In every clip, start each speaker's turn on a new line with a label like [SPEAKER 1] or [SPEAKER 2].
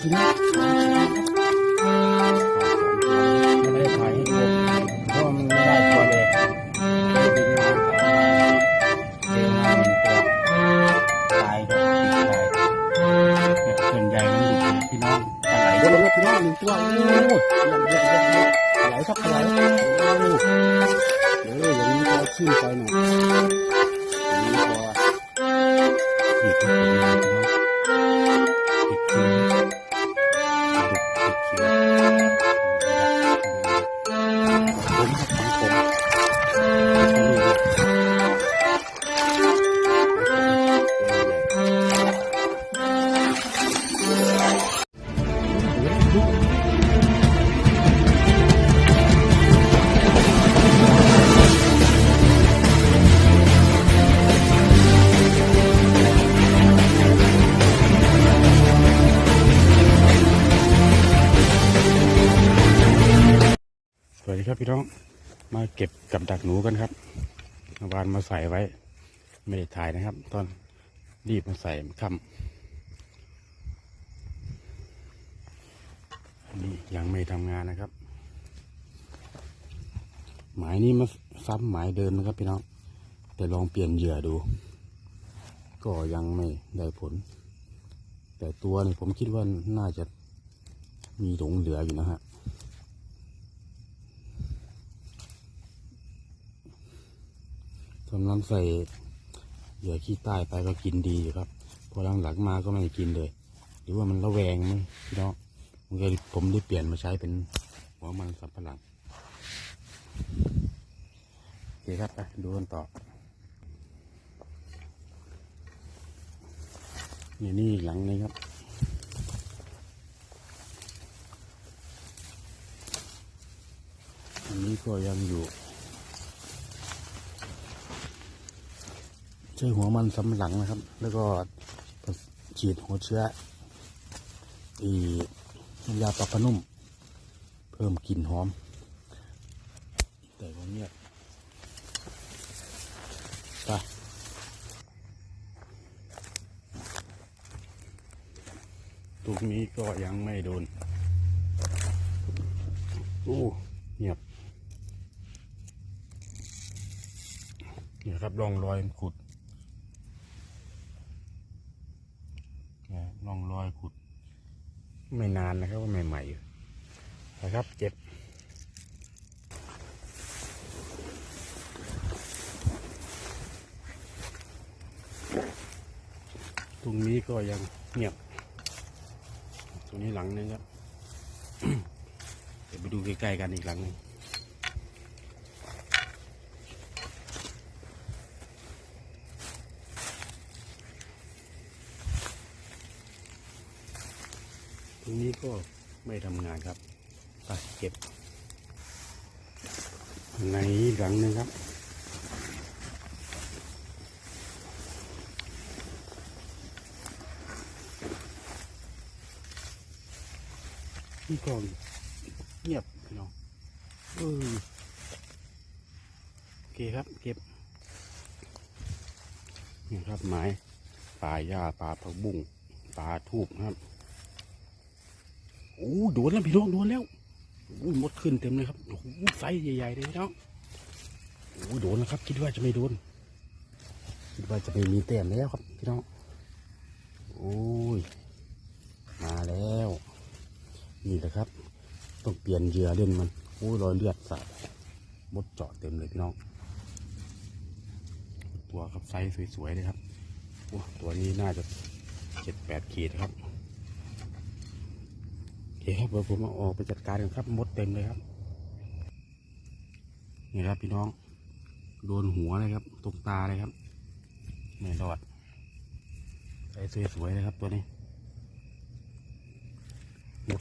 [SPEAKER 1] ทีนไม่ได้ถ่ายให้ดูเพราะมันไม่ได้ตัวเลยดึงมาดึงมาเป็นตัวตายตายเนี่ยส่วนใหญ่มันอยู่ที่พี่น้องไหลก็ลงแล้วพี่น้องหนึ่งตัวโอ้ยเยอะยอะยอะไหลครับไหลโอ้ยอย่างนี้ก็ขึ้นไปหน่อย วัสดีครับพี่น้องมาเก็บกับดักหนูกันครับวานมาใส่ไว้ ไม่ได้ถ่ายนะครับ ตอนรีบมาใส่ค่ำ นนี้ยังไม่ทำงานนะครับ หมายนี้มาซ้ำหมายเดิมนะครับพี่น้องแต่ลองเปลี่ยนเหยื่อดู ก็ยังไม่ได้ผล แต่ตัวนี่ผมคิดว่าน่าจะมีหลงเหลืออยู่นะฮะกำลังใส่เหยื่อขี้ใต้ไปก็กินดีอยู่ครับ พอหลังๆมาก็ไม่กินเลย หรือว่ามันระแวงมั้งพี่น้อง ผมก็เลยผมได้เปลี่ยนมาใช้เป็นหัวมันสับปะหลังโอเคครับไปดูกันต่อนี่นี่หลังนี้ครับ อันนี้ก็ยังอยู่ ใช้หัวมันสำหลังนะครับ แล้วก็ฉีดหัวเชื้ออี น้ำยาปรับผ้านุ่ม เพิ่มกลิ่นหอม แต่ว่าเงียบไปตรงนี้ก็ยังไม่โดนโอ้เงียบเนี่ครับร่องรอยขุดร่องรอยขุด ไม่นานนะครับว่าใหม่ๆอยู่นะครับเจ็บตรงนี้ก็ยังเงียบ ตรงนี้หลังนึงครับ เดี๋ยวไปดูใกล้ๆกันอีกหลังนึง รงนี้ก็ไม่ทำงานครับไปเก็บ ในหลังนึงครับนี่กอนเงียบพี่น้องเออโอเคครับ เก็บนี่ครับไม้ป่าหญ้าป่าผักบุ้งป่าทูบครับ โอ้โดนแล้วพี่น้องโดนแล้วโอ้มดขึ้นเต็มเลยครับโอ้ไซส์ใหญ่ๆเลยพี่น้องโอ้โดนแล้วครับ คิดว่าจะไม่โดนคิดว่าจะไม่มีแต้มแล้วครับพี่น้องโอ้ยมาแล้วนี่แหละครับ ต้องเปลี่ยนเหยื่อเล่นมันโอ้ยรอยเลือดสาดมดเจาะเต็มเลยพี่น้อง ตัวครับไซส์สวยๆเลยครับโอ้ตัวนี้น่าจะเจ็ดแปดขีดครับ คครับเดี๋ยวผมเอาออกไปจัดการกันครับมดเต็มเลยครับนี่ครับพี่น้องโดนหัวเลยครับตรงตาเลยครับไม่รอดใส่สวยๆเลยครับตัวนี้มด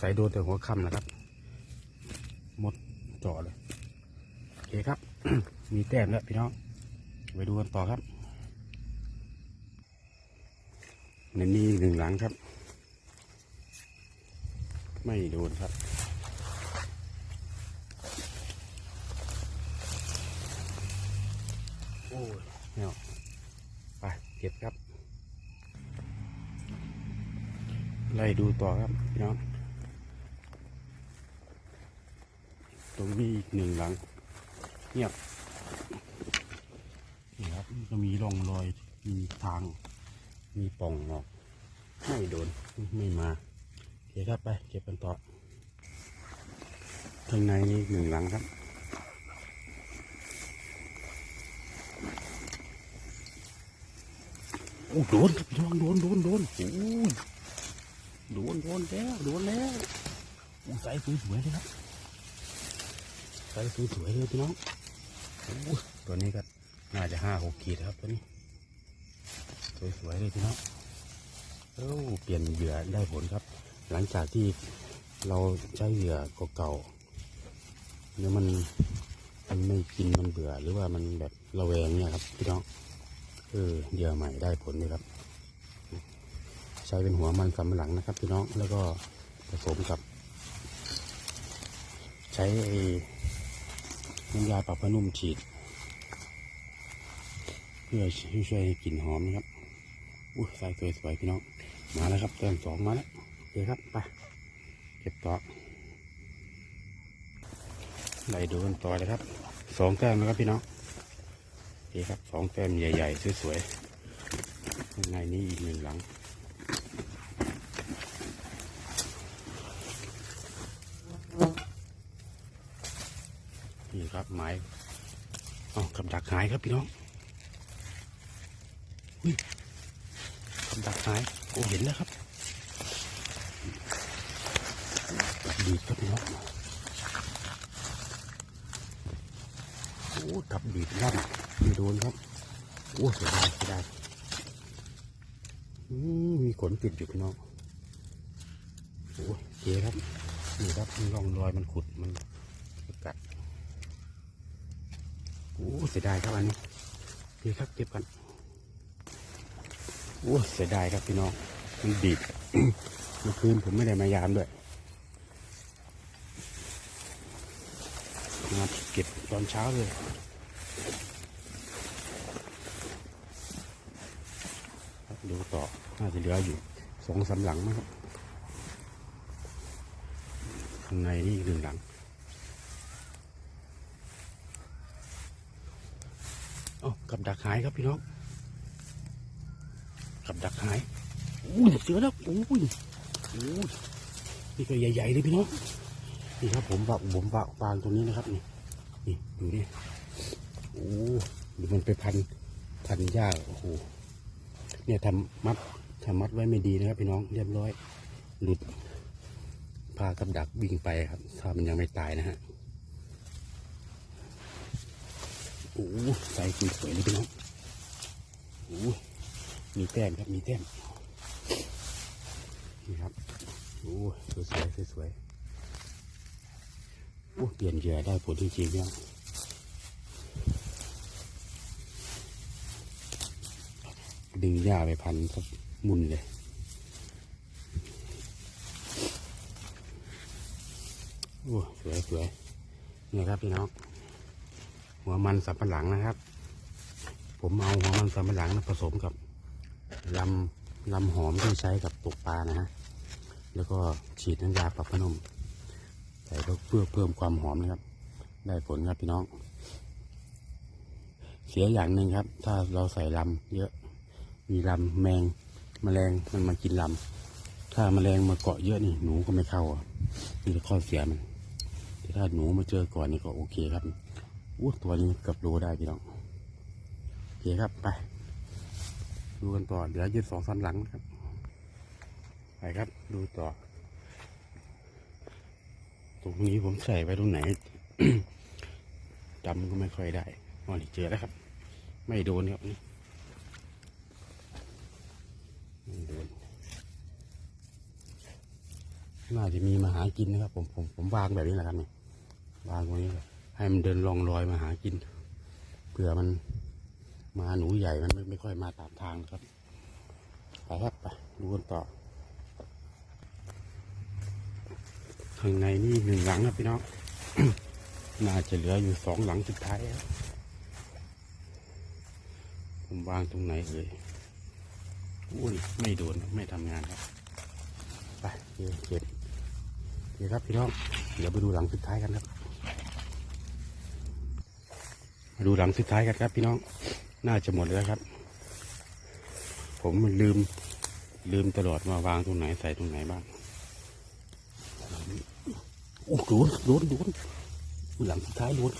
[SPEAKER 1] ใส่โดนแต่หัวค่ำนะครับมดเจาะเลยโอเคครับ มีแต้มแล้วพี่น้องไปดูกันต่อครับในนี้หนึ่งหลังครับ ไม่โดนครับ โอ้ยเนี่ยไปเก็บครับ ไล่ดูต่อครับน้องตรงนี้อีกหนึ่งหลัง เงียบนี่ครับมันก็มีร่องรอยมีทาง มีป่องออก ไม่โดน ไม่มา เดี๋ยวครับไปเก็บกันต่อข้างในนี่หนึ่งหลังครับโอ้โดนย่นองโดนโดนโดนโอ้ยโดนโดนแล้วโดนแล้วโอ้ใส่สวยๆเลยครับใส่สวยๆเลยพี่น้องตัวนี้ก็น่าจะห้าหกขีดครับตัวนี้สวยๆเลยพี่น้องเอ้เปลี่ยนเหยื่อได้ผลครับ หลังจากที่เราใช้เหยื่อเก่าๆแล้วมันมันไม่กินมันเบื่อหรือว่ามันแบบระแวงเนี่ยครับพี่น้องเออเหยื่อใหม่ได้ผลเลยครับ ใช้เป็นหัวมันสำหลังนะครับพี่น้องแล้วก็ผสมกับ ใช้ไอ้น้ำยาปรับผ้านุ่มฉีด เพื่อช่วยให้กลิ่นหอมนะครับอุ้ยใส่สวยๆพี่น้องมาแล้วครับแต้มสองมาแล้ว เคครับไปเก็บต่อไล่ดูกันต่อเลยครับสองแต้มนะครับพี่น้องนี่ครับสองแต้มใหญ่ๆสวยๆข้างในนี้อีกหนึ่งหลังนี่ครับไม้อ๋อกับดักหายครับพี่น้องกับดักหายโอ้เห็นแล้วครับ ดีดครับพี่น้องโอ้กับดีดลั่นไม่โดนครับโอ้เสียดายเสียดายมีขนติดอยู่พี่น้องโอ้ยเจ๊ครับนี่ครับมีร่องรอยมันขุดมันกัดโอ้เสียดายครับอันนี้พี่ครับเก็บกันโอ้เสียดายครับพี่น้องมันดีด เมื่อคืนผมไม่ได้มายามด้วยมาเก็บตอนเช้าเลยดูต่อน่าจะเหลืออยู่สองสามหลังนะครับข้างในนี่อีกหนึ่งหลังอ๋อกับดักหายครับพี่น้องกับดักหายอุ้ยเสือแล้วอุ้ย อุ้นี่ก็ใหญ่ๆเลยพี่น้องนี่ครับผมวาผมวางวางตรงนี้นะครับนี่นี่ดูนี่โอ้ดูมันไปพันพันหญ้าโอ้โหเนี่ยทำมัดทำมัดไว้ไม่ดีนะครับ พี่น้องเรียบร้อย หลุดพากับดักวิ่งไปครับถ้ามันยังไม่ตายนะฮะโอ้ใส่สวยๆเลยพี่น้องโอ้มีแต้มครับมีแต้มนี่ครับ สวยสวยโอ้เปลี่ยนเหยื่อได้ผลจริงๆเนี่ยดึงหญ้าไปพันก็มุนเลยโอ้สวยสวยนี่ครับพี่น้องหัวมันสับปะหลังนะครับ ผมเอาหัวมันสับปะหลังนะผสมกับลำลำหอมที่ใช้กับตกปลานะฮะ แล้วก็ฉีดน้ำยาปรับผ้านุ่มใส่เพื่อเพิ่มความหอมนะครับ ได้ผลครับพี่น้อง เสียอย่างหนึ่งครับ ถ้าเราใส่ลำเยอะ มีลำแมงแมลงมันมากินลำถ้าแมลงมาเกาะเยอะนี่หนูก็ไม่เข้าอะนี่คือข้อเสียมันแต่ถ้าหนูมาเจอก่อนนี่ก็โอเคครับอู้ตัวนี้เกือบโลได้พี่น้องโอเคครับไป ดูกันต่อเดี๋ยวยืดสองสามหลังครับ ครับ ดูต่อ ตรงนี้ผมใส่ไว้ตรงไหนจำก็ไม่ค่อยได้อ๋อนี่เจอแล้วครับ ไม่โดนครับนี่ไม่โดนน่าจะมีมาหากินนะครับ ผมผมผมวางแบบนี้แหละครับนี่วางตรงนี้ให้มันเดินลองรอยมาหากินเผื่อมันมาหนูใหญ่มันไม่ไม่ค่อยมาตามทางนะครับไปครับไปดูกันต่อ ข้างในนี่หนึ่งหลังนะพี่น้อง น่าจะเหลืออยู่สองหลังสุดท้ายครับผมวางตรงไหนเอ่ยอุ้ย ไม่โดน ไม่ทำงานครับ ไปเก็บเดี๋ยวครับพี่น้อง เดี๋ยวไปดูหลังสุดท้ายกันครับมาดูหลังสุดท้ายกันครับ พี่น้อง น่าจะหมดแล้วครับ ผมลืมลืมตลอดว่าวางตรงไหนใส่ตรงไหนบ้าง โอ้โดนโดนโดนหลังท้ายโดน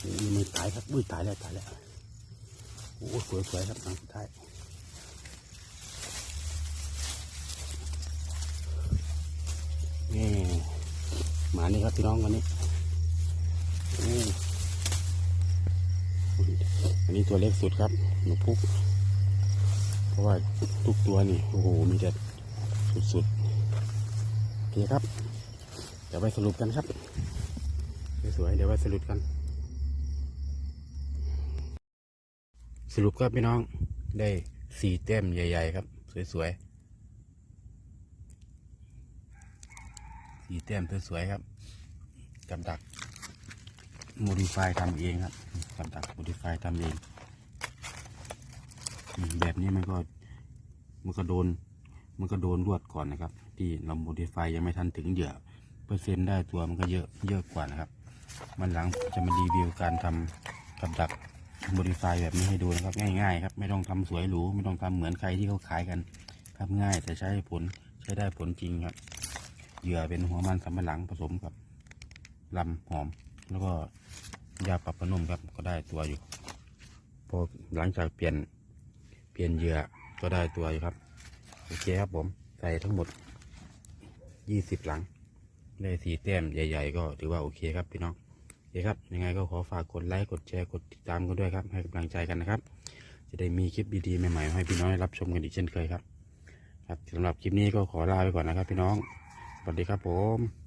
[SPEAKER 1] โอ้ยไม่ตายครับอุ้ตายแล้วตายแล้วโอ้สวยสวยครับหลังท้ายนี่หมานี่ครับพี่น้องวันนี้อันนี้ตัวเล็กสุดครับหนูพุกเพราะว่าทุกตัวนี่โอ้โหมีแต่สุดๆโอเคครับ เดี๋ยวไปสรุปกันครับ สวยๆเดี๋ยวไปสรุปกัน สรุปครับพี่น้องได้สี่แต้มใหญ่ ๆ ครับ สวยๆสี่แต้มสวยๆครับกับดักโมดิฟายทำเองครับกับดักโมดิฟายทำเอง แบบนี้มันก็มันก็โดนมันก็โดนรวดก่อนนะครับ ที่เราโมดิฟายยังไม่ทันถึงเหยื่อ เปอร์เซ็นต์ได้ตัวมันก็เยอะเยอะกว่านะครับ มันหลังจะมารีวิวการทำกับดักโมดิฟายแบบนี้ให้ดูนะครับง่ายๆครับไม่ต้องทำสวยหรูไม่ต้องทำเหมือนใครที่เขาขายกันทำง่ายแต่ใช้ผลใช้ได้ผลจริงครับ เหยื่อเป็นหัวมันสำปะหลังผสมกับลำหอม แล้วก็ยาปรับผ้านุ่มครับก็ได้ตัวอยู่พอหลังจากเปลี่ยนเปลี่ยนเหยื่อก็ได้ตัวอยู่ครับโอเคครับผมใส่ทั้งหมดยี่สิบหลัง ได้สีแต้มใหญ่ๆ ก็ถือว่าโอเคครับพี่น้องโอเคครับ ยังไงก็ขอฝากกดไลค์กดแชร์กดติดตามกันด้วยครับ ให้กำลังใจกันนะครับ จะได้มีคลิปดีๆใหม่ๆให้พี่น้องได้รับชมกันอีกเช่นเคยครับ ครับสำหรับคลิปนี้ก็ขอลาไปก่อนนะครับ พี่น้องสวัสดีครับผม